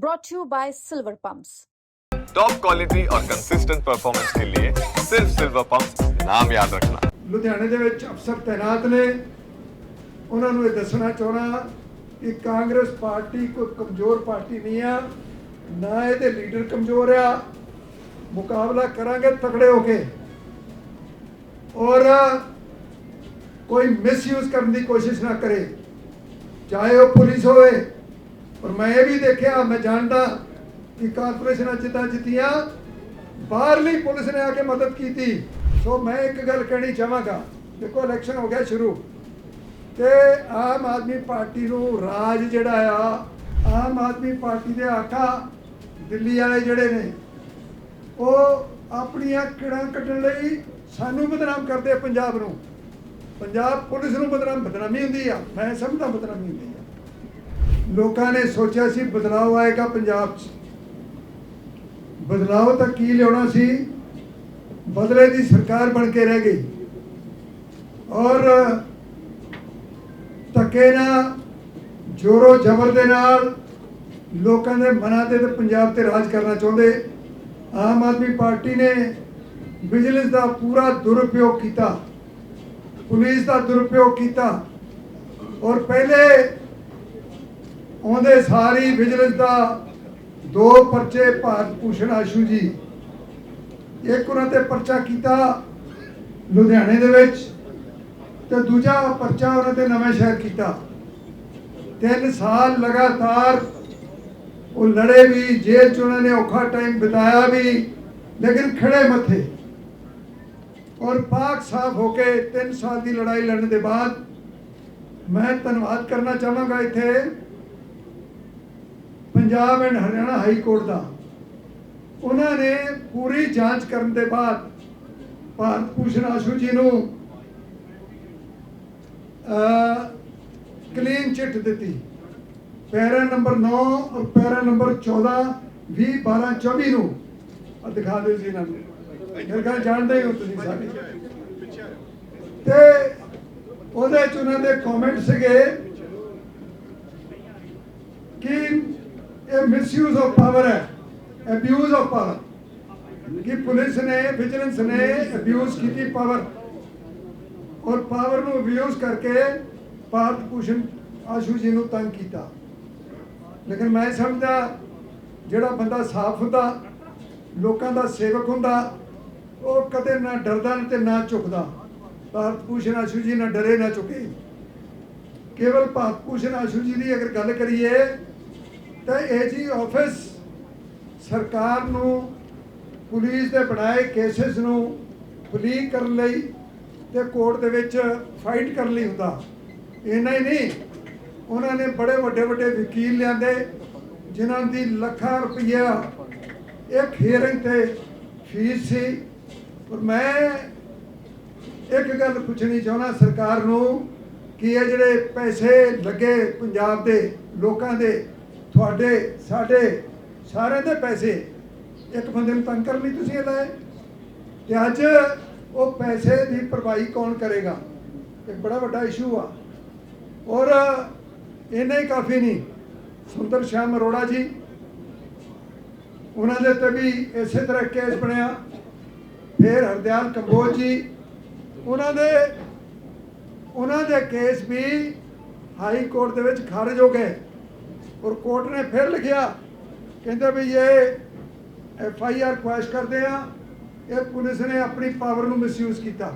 brought to you by Silver Pumps. Top quality और consistent performance के लिए सिर्फ सिल्वर पंप नाम याद रखना ਲੁਧਿਆਣੇ ਦੇ ਵਿੱਚ ਅਫਸਰ ਤੈਨਾਤ ਨੇ ਉਹਨਾਂ ਨੂੰ ਇਹ ਦੱਸਣਾ ਚਾਹਣਾ ਕਿ ਕਾਂਗਰਸ ਪਾਰਟੀ ਕੋਈ ਕਮਜ਼ੋਰ ਪਾਰਟੀ ਨਹੀਂ ਆ ਨਾ ਇਹਦੇ ਲੀਡਰ ਕਮਜ਼ੋਰ ਆ ਮੁਕਾਬਲਾ ਕਰਾਂਗੇ ਤਕੜੇ ਹੋ ਕੇ ਔਰ ਕੋਈ ਮਿਸਯੂਜ਼ ਕਰਨ ਦੀ ਕੋਸ਼ਿਸ਼ ਨਾ ਕਰੇ ਚਾਹੇ ਉਹ ਪੁਲਿਸ ਹੋਵੇ ਔਰ ਮੈਂ ਇਹ ਵੀ ਦੇਖਿਆ, ਮੈਂ ਜਾਣਦਾ ਕਿ ਕਾਰਪੋਰੇਸ਼ਨਾਂ ਜਿੱਦਾਂ ਜਿੱਤੀਆਂ, ਬਾਹਰਲੀ ਪੁਲਿਸ ਨੇ ਆ ਕੇ ਮਦਦ ਕੀਤੀ। ਸੋ ਮੈਂ ਇੱਕ ਗੱਲ ਕਹਿਣੀ ਚਾਹਾਂਗਾ, ਦੇਖੋ ਇਲੈਕਸ਼ਨ ਹੋ ਗਿਆ ਸ਼ੁਰੂ, ਤੇ ਆਮ ਆਦਮੀ ਪਾਰਟੀ ਨੂੰ ਰਾਜ ਜਿਹੜਾ ਆ, ਆਮ ਆਦਮੀ ਪਾਰਟੀ ਦੇ ਆਕਾ ਦਿੱਲੀ ਵਾਲੇ ਜਿਹੜੇ ਨੇ, ਉਹ ਆਪਣੀਆਂ ਕਿੜਾਂ ਕੱਢਣ ਲਈ ਸਾਨੂੰ ਬਦਨਾਮ ਕਰਦੇ ਪੰਜਾਬ ਨੂੰ। ਪੰਜਾਬ ਪੁਲਿਸ ਨੂੰ ਬਦਨਾਮ, ਬਦਨਾਮੀ ਹੁੰਦੀ ਆ, ਮੈਂ ਸਮਝਦਾ ਬਦਨਾਮੀ ਹੁੰਦੀ ਆ। ਲੋਕਾਂ ਨੇ ਸੋਚਿਆ ਸੀ ਬਦਲਾਅ ਆਏਗਾ ਪੰਜਾਬ 'ਚ। ਬਦਲਾਅ ਤਾਂ ਕੀ ਲਿਆਉਣਾ ਸੀ? ਬਦਲੇ ਦੀ ਸਰਕਾਰ ਬਣ ਕੇ ਰਹਿ ਗਈ। ਔਰ ਧੱਕੇ ਨਾਲ, ਜ਼ੋਰੋ ਜ਼ਬਰ ਦੇ ਨਾਲ ਲੋਕਾਂ ਦੇ ਮਨਾਂ ਤੇ ਤੇ ਪੰਜਾਬ ਤੇ ਰਾਜ ਕਰਨਾ ਚਾਹੁੰਦੇ। ਆਮ ਆਦਮੀ ਪਾਰਟੀ ਨੇ ਵਿਜੀਲੈਂਸ ਦਾ ਪੂਰਾ ਦੁਰਉਪਯੋਗ ਕੀਤਾ। ਪੁਲਿਸ ਦਾ ਦੁਰਉਪਯੋਗ ਕੀਤਾ। ਔਰ ਪਹਿਲੇ ਉਹਦੇ ਸਾਰੀ ਵਿਜੀਲੈਂਸ ਦਾ ਦੋ ਪਰਚੇ ਭਾਰਤ ਭੂਸ਼ਣ ਆਸ਼ੂ ਜੀ। ਇੱਕ ਉਹਨਾਂ ਤੇ ਪਰਚਾ ਕੀਤਾ ਲੁਧਿਆਣੇ ਦੇ ਵਿੱਚ ਤੇ ਦੂਜਾ ਪਰਚਾ ਉਹਨਾਂ ਤੇ ਨਵੇਂ ਸ਼ਹਿਰ ਕੀਤਾ। ਤਿੰਨ ਸਾਲ ਲਗਾਤਾਰ ਉਹ ਲੜੇ ਵੀ, ਜੇਲ੍ਹ ਚ ਉਹਨਾਂ ਨੇ ਔਖਾ ਟਾਈਮ ਬਿਤਾਇਆ ਵੀ, ਲੇਕਿਨ ਖੜੇ ਮੱਥੇ। ਔਰ ਪਾਕ ਸਾਫ਼ ਹੋ ਕੇ 3 ਸਾਲ ਦੀ ਲੜਾਈ ਲੜਨ ਦੇ ਬਾਅਦ ਮੈਂ ਧੰਨਵਾਦ ਕਰਨਾ ਚਾਹਾਂਗਾ ਇੱਥੇ Punjab and Haryana high court ਦਾ। ਉਹਨਾਂ ਨੇ ਪੂਰੀ ਜਾਂਚ ਕਰਨ ਦੇ ਬਾਅਦ ਭਾਰਤ ਭੂਸ਼ਣ ਆਸ਼ੂ ਜੀ ਨੂੰ ਕਲੀਨ ਚਿੱਟ ਦਿੱਤੀ। ਪੈਰਾ ਨੰਬਰ 9 ਔਰ ਪੈਰਾ ਨੰਬਰ 14 20 12 24 ਨੂੰ ਆ ਦਿਖਾ ਦਿਓ ਜੀ ਇਹਨਾਂ ਨੂੰ। ਮੇਰੇ ਖਿਆਲ ਜਾਣਦੇ ਹੀ ਹੋ ਤੁਸੀਂ ਸਾਰੇ। ਤੇ ਉਹਦੇ ਚ ਉਹਨਾਂ ਦੇ ਕਮੈਂਟ ਸੀਗੇ ਕਿ ਇਹ ਮਿਸਯੂਜ਼ ਆਫ ਪਾਵਰ ਹੈ। ਅਬਿਊਜ਼ ਆਫ ਪਾਵਰ ਕਿ ਪੁਲਿਸ ਨੇ ਵਿਜੀਲੈਂਸ ਨੇ ਅਬਿਊਜ਼ ਕੀਤੀ ਪਾਵਰ ਔਰ ਪਾਵਰ ਨੂੰ ਅਬਿਊਜ਼ ਕਰਕੇ ਭਾਰਤ ਭੂਸ਼ਣ ਆਸ਼ੂ ਜੀ ਨੂੰ ਤੰਗ ਕੀਤਾ। ਲੇਕਿਨ ਮੈਂ ਸਮਝਦਾ, ਜਿਹੜਾ ਬੰਦਾ ਸਾਫ਼ ਹੁੰਦਾ, ਲੋਕਾਂ ਦਾ ਸੇਵਕ ਹੁੰਦਾ, ਉਹ ਕਦੇ ਨਾ ਡਰਦਾ ਤੇ ਨਾ ਝੁਕਦਾ। ਭਾਰਤ ਭੂਸ਼ਣ ਆਸ਼ੂ ਜੀ ਨਾ ਡਰੇ ਨਾ ਝੁਕੇ। ਕੇਵਲ ਭਾਰਤ ਭੂਸ਼ਣ ਆਸ਼ੂ ਜੀ ਦੀ ਅਗਰ ਗੱਲ ਕਰੀਏ ਤਾਂ ਇਹ ਜੀ ਆਫਿਸ ਸਰਕਾਰ ਨੂੰ, ਪੁਲਿਸ ਦੇ ਬਣਾਏ ਕੇਸਿਸ ਨੂੰ ਪਲੀ ਕਰਨ ਲਈ ਤੇ ਕੋਰਟ ਦੇ ਵਿੱਚ ਫਾਈਟ ਕਰਨ ਲਈ ਹੁੰਦਾ। ਇੰਨਾ ਹੀ ਨਹੀਂ, ਉਹਨਾਂ ਨੇ ਬੜੇ ਵੱਡੇ ਵੱਡੇ ਵਕੀਲ ਲਿਆਂਦੇ, ਜਿਨ੍ਹਾਂ ਦੀ ਲੱਖਾਂ ਰੁਪਈਆ ਇੱਕ ਹੀਅਰਿੰਗ ਤੇ ਫੀਸ ਸੀ। ਪਰ ਮੈਂ ਇੱਕ ਗੱਲ ਪੁੱਛਣੀ ਚਾਹੁੰਦਾ ਸਰਕਾਰ ਨੂੰ ਕਿ ਇਹ ਜਿਹੜੇ ਪੈਸੇ ਲੱਗੇ ਪੰਜਾਬ ਦੇ ਲੋਕਾਂ ਦੇ ਤੁਹਾਡੇ, ਸਾਡੇ ਸਾਰਿਆਂ ਦੇ ਪੈਸੇ ਇੱਕ ਬੰਦੇ ਨੂੰ ਤੰਗ ਕਰਨ ਲਈ ਤੁਸੀਂ ਇਹ ਲਾਏ। ਤੇ ਅੱਜ ਉਹ ਪੈਸੇ ਦੀ ਭਰਪਾਈ ਕੌਣ ਕਰੇਗਾ? ਇਹ ਬੜਾ ਵੱਡਾ ਇਸ਼ੂ ਆ। ਔਰ ਇੰਨਾ ਹੀ ਕਾਫੀ ਨਹੀਂ, ਸੁੰਦਰ ਸ਼ਾਮ ਅਰੋੜਾ ਜੀ। ਉਹਨਾਂ ਦੇ ਤੇ ਵੀ ਇਸੇ ਤਰ੍ਹਾਂ ਕੇਸ ਬਣਿਆ। ਫਿਰ ਹਰਦਿਆਲ ਕੰਬੋਜ ਜੀ। ਉਹਨਾਂ ਦੇ ਉਹਨਾਂ ਦੇ ਕੇਸ ਵੀ ਹਾਈ ਕੋਰਟ ਦੇ ਵਿੱਚ ਖਾਰਜ ਹੋ ਗਏ। ਔਰ ਕੋਰਟ ਨੇ ਫਿਰ ਲਿਖਿਆ, ਕਹਿੰਦੇ ਵੀ ਇਹ ਐਫ ਆਈ ਆਰ ਕੁਐਸ਼ ਕਰਦੇ ਆ, ਇਹ ਪੁਲਿਸ ਨੇ ਆਪਣੀ ਪਾਵਰ ਨੂੰ ਮਿਸਯੂਜ਼ ਕੀਤਾ।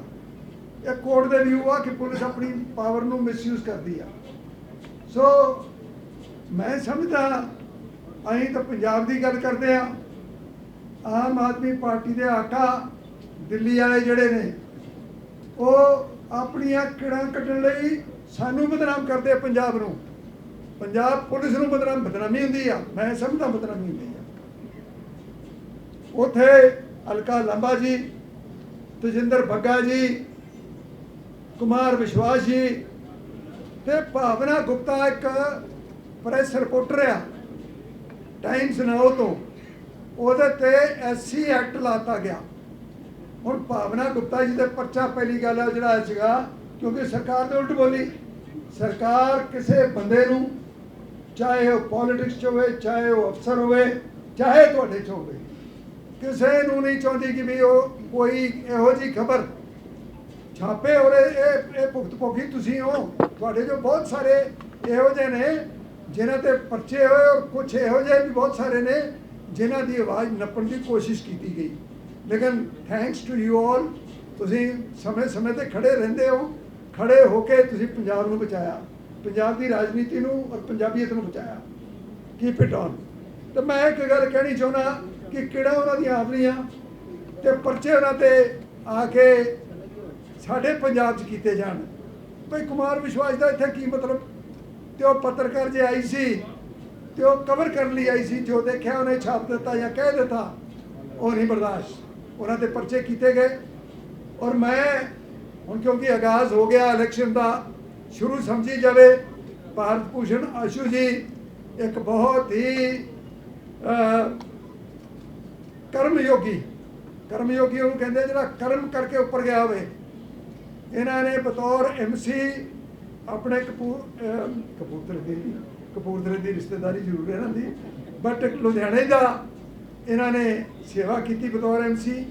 ਇਹ ਕੋਰਟ ਦੇ ਵਿਊ ਆ ਕਿ ਪੁਲਿਸ ਆਪਣੀ ਪਾਵਰ ਨੂੰ ਮਿਸਯੂਜ਼ ਕਰਦੀ ਆ। ਸੋ ਮੈਂ ਸਮਝਦਾ, ਅਸੀਂ ਤਾਂ ਪੰਜਾਬ ਦੀ ਗੱਲ ਕਰਦੇ ਆ। ਆਮ ਆਦਮੀ ਪਾਰਟੀ ਦੇ ਆਕਾ ਦਿੱਲੀ ਵਾਲੇ ਜਿਹੜੇ ਨੇ, ਉਹ ਆਪਣੀਆਂ ਕਿੜਾਂ ਕੱਢਣ ਲਈ ਸਾਨੂੰ ਬਦਨਾਮ ਕਰਦੇ ਪੰਜਾਬ ਨੂੰ। ਪੰਜਾਬ ਪੁਲਿਸ ਨੂੰ ਬਦਨਾਮ ਬਦਨਾਮੀ ਹੁੰਦੀ ਆ। ਮੈਂ ਸਮਝਦਾ ਬਦਨਾਮੀ ਹੁੰਦੀ ਆ। ਉਥੇ ਅਲਕਾ ਲੰਬਾ ਜੀ, ਤਜਿੰਦਰ ਬੱਗਾ ਜੀ, ਕੁਮਾਰ ਵਿਸ਼ਵਾਸ ਜੀ ਤੇ ਭਾਵਨਾ ਗੁਪਤਾ ਇੱਕ ਪ੍ਰੈਸ ਰਿਪੋਰਟਰ ਆ ਟਾਈਮਸ ਨਾਓ ਤੋਂ। ਉਹਦੇ ਤੇ ਐਸਸੀ ਐਕਟ ਲਾਤਾ ਗਿਆ। ਹੁਣ ਭਾਵਨਾ ਗੁਪਤਾ ਜੀ ਦੇ ਪਰਚਾ ਪਹਿਲੀ ਗੱਲ ਹੈ ਜਿਹੜਾ ਸੀਗਾ, ਕਿਉਂਕਿ ਸਰਕਾਰ ਦੇ ਉਲਟ ਬੋਲੀ। ਸਰਕਾਰ ਕਿਸੇ ਬੰਦੇ ਨੂੰ ਚਾਹੇ ਉਹ ਪੋਲਿਟਿਕਸ 'ਚ ਹੋਵੇ, ਚਾਹੇ ਉਹ ਅਫਸਰ ਹੋਵੇ, ਚਾਹੇ ਤੁਹਾਡੇ 'ਚ ਹੋਵੇ, ਕਿਸੇ ਨੂੰ ਨਹੀਂ ਚਾਹੁੰਦੀ ਕਿ ਵੀ ਉਹ ਕੋਈ ਇਹੋ ਜੀ ਖਬਰ ਛਾਪੇ ਔਰ ਇਹ, ਇਹ- ਇਹ ਭੁਗਤ ਭੋਗੀ ਤੁਸੀਂ ਹੋ। ਤੁਹਾਡੇ ਜੋ ਬਹੁਤ ਸਾਰੇ ਇਹੋ ਜਿਹੇ ਨੇ, ਜਿਨ੍ਹਾਂ ਤੇ ਪਰਚੇ ਹੋਏ ਔਰ ਕੁਝ ਇਹੋ ਜਿਹੇ ਵੀ ਬਹੁਤ ਸਾਰੇ ਨੇ, ਜਿਨ੍ਹਾਂ ਦੀ ਆਵਾਜ਼ ਨੱਪਣ ਦੀ ਕੋਸ਼ਿਸ਼ ਕੀਤੀ ਗਈ। ਲੇਕਿਨ ਥੈਂਕਸ ਟੂ ਯੂ ਆਲ ਤੁਸੀਂ ਸਮੇਂ ਸਮੇਂ ਤੇ ਖੜੇ ਰਹਿੰਦੇ ਹੋ, ਖੜੇ ਹੋ ਕੇ ਤੁਸੀਂ ਪੰਜਾਬ ਨੂੰ ਬਚਾਇਆ। ਪੰਜਾਬ ਦੀ ਰਾਜਨੀਤੀ ਨੂੰ ਔਰ ਪੰਜਾਬੀਅਤ ਨੂੰ ਬਚਾਇਆ। ਕੀਪ ਇਟ ਔਨ ਤੇ ਮੈਂ ਇੱਕ ਗੱਲ ਕਹਿਣੀ ਚਾਹੁੰਦਾ ਕਿ ਕਿਹੜਾ ਉਹਨਾਂ ਦੀਆਂ ਆਵਲੀਆਂ ਤੇ ਪਰਚੇ ਉਹਨਾਂ ਤੇ ਆ ਕੇ ਸਾਡੇ ਪੰਜਾਬ 'ਚ ਕੀਤੇ ਜਾਣ। ਭਈ ਕੁਮਾਰ ਵਿਸ਼ਵਾਸ ਦਾ ਇੱਥੇ ਕੀ ਮਤਲਬ? ਤੇ ਉਹ ਪੱਤਰਕਾਰ ਜੇ ਆਈ ਸੀ ਤੇ ਉਹ ਕਵਰ ਕਰਨ ਲਈ ਆਈ ਸੀ, ਜੋ ਦੇਖਿਆ ਉਹਨੇ ਛਾਪ ਦਿੱਤਾ ਜਾਂ ਕਹਿ ਦਿੱਤਾ, ਉਹ ਨਹੀਂ ਬਰਦਾਸ਼ਤ। ਉਹਨਾਂ ਤੇ ਪਰਚੇ ਕੀਤੇ ਗਏ। ਔਰ ਮੈਂ, ਹੁਣ ਕਿਉਂਕਿ ਆਗਾਜ਼ ਹੋ ਗਿਆ ਇਲੈਕਸ਼ਨ ਦਾ ਸ਼ੁਰੂ ਸਮਝੀ ਜਾਵੇ। ਭਾਰਤ ਭੂਸ਼ਣ ਆਸ਼ੂ ਜੀ ਇੱਕ ਬਹੁਤ ਹੀ ਕਰਮਯੋਗੀ ਕਰਮਯੋਗੀ ਉਹਨੂੰ ਕਹਿੰਦੇ ਜਿਹੜਾ ਕਰਮ ਕਰਕੇ ਉੱਪਰ ਗਿਆ ਹੋਵੇ। ਇਹਨਾਂ ਨੇ ਬਤੌਰ ਐਮਸੀ ਆਪਣੇ ਕਪੂਰ ਅਹ, ਕਪੂਰਥਲੇ ਦੀ ਕਪੂਰਥਲੇ ਦੀ ਰਿਸ਼ਤੇਦਾਰੀ ਜ਼ਰੂਰ ਹੈ ਇਹਨਾਂ ਦੀ ਬਟ ਲੁਧਿਆਣੇ ਦਾ ਇਹਨਾਂ ਨੇ ਸੇਵਾ ਕੀਤੀ ਬਤੌਰ ਐਮਸੀ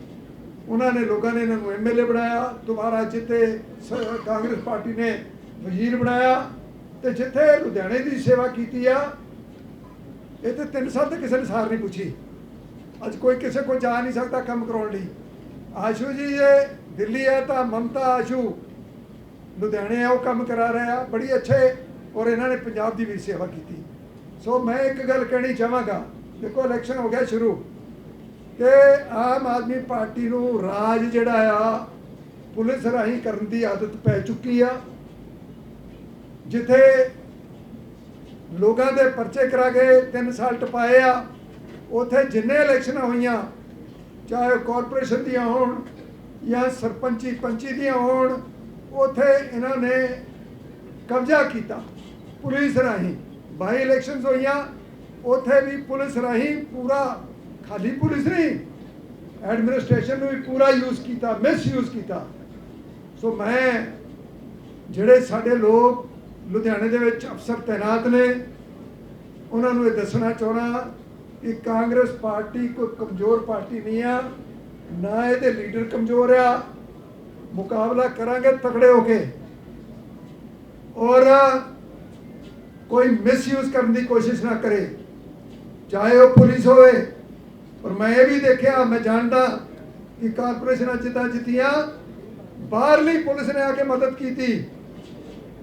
ਉਹਨਾਂ ਨੇ ਲੋਕਾਂ ਨੇ ਇਹਨਾਂ ਨੂੰ ਐਮਐਲਏ ਬਣਾਇਆ। ਦੁਬਾਰਾ ਜਿੱਤੇ ਸ- ਕਾਂਗਰਸ ਪਾਰਟੀ ਨੇ ਵਜ਼ੀਰ ਬਣਾਇਆ ਤੇ ਜਿੱਥੇ ਲੁਧਿਆਣੇ ਦੀ ਸੇਵਾ ਕੀਤੀ ਆ ਇਹ ਤੇ ਤਿੰਨ ਸਾਲ ਕਿਸੇ ਨੇ ਸਾਰ ਨਹੀਂ ਪੁੱਛੀ। ਅੱਜ ਕੋਈ ਕਿਸੇ ਕੋਲ ਜਾ ਨਹੀਂ ਸਕਦਾ ਕੰਮ ਕਰਾਉਣ ਲਈ। ਆਸ਼ੂ ਜੀ, ਇਹ ਦਿੱਲੀ ਹੈ ਤਾਂ ਮਮਤਾ ਆਸ਼ੂ ਲੁਧਿਆਣੇ ਆ, ਉਹ ਕੰਮ ਕਰਾ ਰਹੇ ਆ, ਬੜੀ ਅੱਛੇ ਔਰ ਇਹਨਾਂ ਨੇ ਪੰਜਾਬ ਦੀ ਵੀ ਸੇਵਾ ਕੀਤੀ। ਸੋ ਮੈਂ ਇੱਕ ਗੱਲ ਕਹਿਣੀ ਚਾਹਾਂਗਾ, ਦੇਖੋ ਇਲੈਕਸ਼ਨ ਹੋ ਗਿਆ ਸ਼ੁਰੂ, ਕਿ ਆਮ ਆਦਮੀ ਪਾਰਟੀ ਨੂੰ ਰਾਜ ਜਿਹੜਾ ਆ, ਪੁਲਿਸ ਰਾਹੀਂ ਕਰਨ ਦੀ ਆਦਤ ਪੈ ਚੁੱਕੀ ਆ। ਜਿੱਥੇ ਲੋਕਾਂ ਦੇ ਪਰਚੇ ਕਰਾ ਕੇ 3 ਸਾਲ ਟਪਾਏ ਆ, ਉਥੇ ਜਿੰਨੇ ਇਲੈਕਸ਼ਨਾਂ ਹੋਈਆਂ, ਚਾਹੇ ਉਹ ਕਾਰਪੋਰੇਸ਼ਨ ਦੀਆਂ ਹੋਣ ਜਾਂ ਸਰਪੰਚੀ ਪੰਚੀ ਦੀਆਂ ਹੋਣ, ਉਥੇ ਇਹਨਾਂ ਨੇ ਕਬਜ਼ਾ ਕੀਤਾ ਪੁਲਿਸ ਰਾਹੀਂ। ਬਾਈ ਇਲੈਕਸ਼ਨਸ ਹੋਈਆਂ, ਉਥੇ ਵੀ ਪੁਲਿਸ ਰਾਹੀਂ ਪੂਰਾ ਖਾਲੀ ਪੁਲਿਸ ਨਹੀਂ, ਐਡਮਿਨਿਸਟ੍ਰੇਸ਼ਨ ਨੂੰ ਵੀ ਪੂਰਾ ਯੂਜ਼ ਕੀਤਾ ਮਿਸ ਯੂਜ਼ ਕੀਤਾ। ਸੋ ਮੈਂ, ਜਿਹੜੇ ਸਾਡੇ ਲੋਕ ਲੁਧਿਆਣੇ ਦੇ ਵਿੱਚ ਅਫਸਰ ਤਾਇਨਾਤ ਨੇ। ਉਹਨਾਂ ਨੂੰ ਇਹ ਦੱਸਣਾ ਚਾਹਣਾ ਕਿ ਕਾਂਗਰਸ ਪਾਰਟੀ ਕੋਈ ਕਮਜ਼ੋਰ ਪਾਰਟੀ ਨਹੀਂ ਆ, ਨਾ ਇਹਦੇ ਲੀਡਰ ਕਮਜ਼ੋਰ ਆ। ਮੁਕਾਬਲਾ ਕਰਾਂਗੇ ਤਕੜੇ ਹੋ ਕੇ। ਔਰ ਕੋਈ ਮਿਸਯੂਜ਼ ਕਰਨ ਦੀ ਕੋਸ਼ਿਸ਼ ਨਾ ਕਰੇ। ਚਾਹੇ ਉਹ ਪੁਲਿਸ ਹੋਵੇ। ਔਰ ਮੈਂ ਇਹ ਵੀ ਦੇਖਿਆ, ਮੈਂ ਜਾਣਦਾ ਕਿ ਕਾਰਪੋਰੇਸ਼ਨਾਂ ਜਿੱਦਾਂ ਜਿੱਤੀਆਂ, ਬਾਹਰਲੀ ਪੁਲਿਸ ਨੇ ਆ ਕੇ ਮਦਦ ਕੀਤੀ।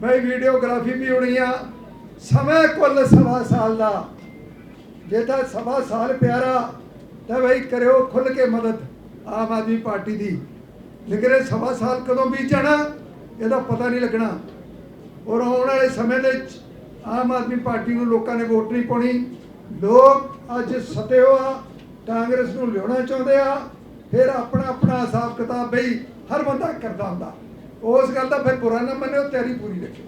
ਮੈਂ ਵੀਡੀਓਗ੍ਰਾਫੀ ਵੀ ਹੋਣੀ ਆ। ਸਮਾਂ ਕੁੱਲ ਸਵਾ ਸਾਲ ਦਾ। ਜੇ ਤਾਂ ਸਵਾ ਸਾਲ ਪਿਆਰਾ, ਤਾਂ ਬਈ ਕਰਿਓ ਖੁੱਲ ਕੇ ਮਦਦ ਆਮ ਆਦਮੀ ਪਾਰਟੀ ਦੀ। ਲੇਕਿਨ ਇਹ ਸਵਾ ਸਾਲ ਕਦੋਂ ਬੀਤ ਜਾਣਾ, ਇਹਦਾ ਪਤਾ ਨਹੀਂ ਲੱਗਣਾ। ਔਰ ਆਉਣ ਵਾਲੇ ਸਮੇਂ ਦੇ ਵਿੱਚ ਆਮ ਆਦਮੀ ਪਾਰਟੀ ਨੂੰ ਲੋਕਾਂ ਨੇ ਵੋਟ ਨਹੀਂ ਪਾਉਣੀ। ਲੋਕ ਅੱਜ ਸਤੇ ਹੋਆ ਕਾਂਗਰਸ ਨੂੰ ਲਿਆਉਣਾ ਚਾਹੁੰਦੇ ਆ, ਫਿਰ ਆਪਣਾ ਆਪਣਾ ਹਿਸਾਬ ਕਿਤਾਬ ਬਈ ਹਰ ਬੰਦਾ ਕਰਦਾ ਹੁੰਦਾ। ਉਸ ਗੱਲ ਦਾ ਫਿਰ ਬੁਰਾ ਨਾ ਮੰਨਿਓ ਤਿਆਰੀ ਪੂਰੀ ਰੱਖਿਓ।